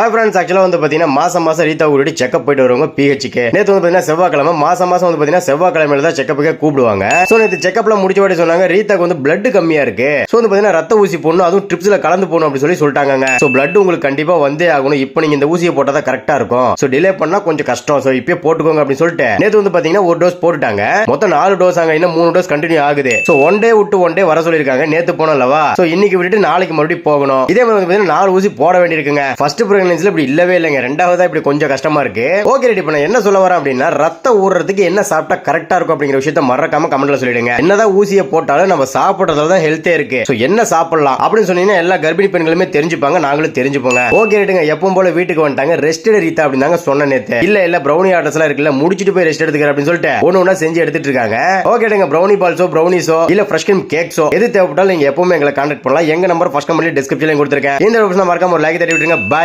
Hi friends ஆக்சுவலாக வந்து பார்த்தீங்கன்னா மாசம் மாசம் ரீதா ஊருடி செக்அப் போயிட்டு வருவாங்க பிஹெச்சுக்கு நேற்று வந்து பார்த்தீங்கன்னா செவ்வாய்க்கிழமை மாசம் மாசம் வந்து பார்த்தீங்கன்னா செவ்வாய்க்கிழமையில தான் செக்கப்புக்கே கூப்பிடுவாங்க. ஸோ நேற்று செக்கப்ல முடிச்ச வாட்டி சொன்னாங்க ரீதாக்கு வந்து பிளட் கம்மியா இருக்கு. ஸோ வந்து பார்த்தீங்கன்னா ரத்த ஊசி போடணும் அதுவும் ட்ரிப்ஸ்ல கலந்து போகணும் அப்படின்னு சொல்லி சொல்லிட்டாங்க ஸோ பிளட் உங்களுக்கு கண்டிப்பா வந்தே ஆகணும். இப்போ நீங்க இந்த ஊசியை போட்டா தான் கரெக்டா இருக்கும். ஸோ டிலே பண்ணா கொஞ்சம் கஷ்டம். ஸோ இப்பயே போட்டுக்கோங்க அப்படின்னு சொல்லிட்டு நேற்று வந்து பார்த்தீங்கன்னா ஒரு டோஸ் போட்டுட்டாங்க. மொத்தம் நாலு டோஸ் ஆங்க இன்னும் மூணு டோஸ் கண்டினியூ ஆகுது. ஸோ ஒன் டே விட்டு ஒன் டே வர சொல்லியிருக்காங்க. நேற்று போனோம்லவா? ஸோ இன்னைக்கு விட்டுட்டு நாளைக்கு மறுபடியும் போகணும். இதே மாதிரி வந்து பார்த்தீங்கன்னா நாலு ஊசி போட வேண்டியிருக்குங்க. ஃபர்ஸ்ட் பிரெக்னன்சில இப்படி இல்லவே இல்லைங்க. ரெண்டாவதா இப்படி கொஞ்சம் கஷ்டமா இருக்கு. ஓகே ரெடி பண்ண என்ன சொல்ல வரேன் அப்படின்னா ரத்த ஊறுறதுக்கு என்ன சாப்பிட்டா கரெக்டா இருக்கும் அப்படிங்கிற விஷயத்த மறக்காம கமெண்ட்ல சொல்லிடுங்க. என்னதான் ஊசியை போட்டாலும் நம்ம சாப்பிடுறதுல தான் ஹெல்த்தே இருக்கு. ஸோ என்ன சாப்பிடலாம் அப்படின்னு சொன்னீங்கன்னா எல்லா கர்ப்பிணி பெண்களுமே தெரிஞ்சுப்பாங்க. நாங்களும் தெரிஞ்சுப்போங்க. ஓகே ரைட்டுங்க எப்பவும் போல வீட்டுக்கு வந்துட்டாங்க. ரெஸ்ட் ரீதா அப்படின்னு தாங்க சொன்ன நேத்து. இல்ல இல்ல ப்ரௌனி ஆர்டர்ஸ் எல்லாம் இருக்குல்ல முடிச்சிட்டு போய் ரெஸ்ட் எடுத்துக்கிற அப்படின்னு சொல்லிட்டு ஒண்ணு ஒண்ணா செஞ்சு எடுத்துட்டு இருக்காங்க. ஓகே ரைட்டுங்க ப்ரௌனி பால்ஸோ ப்ரௌனிஸோ இல்ல ஃப்ரெஷ் கிரீம் கேக்ஸோ எது தேவைப்பட்டாலும் நீங்க எப்பவுமே எங்களை கான்டாக்ட் பண்ணலாம். எங்க நம்பர் ஃபர்ஸ்ட் கம்பெனி டிஸ்கிரிப்ஷன்ல கொடுத்துருக்கேன். இந்த மறக்காம ஒரு லைக் தட்டி விட்டுருங்க. பாய்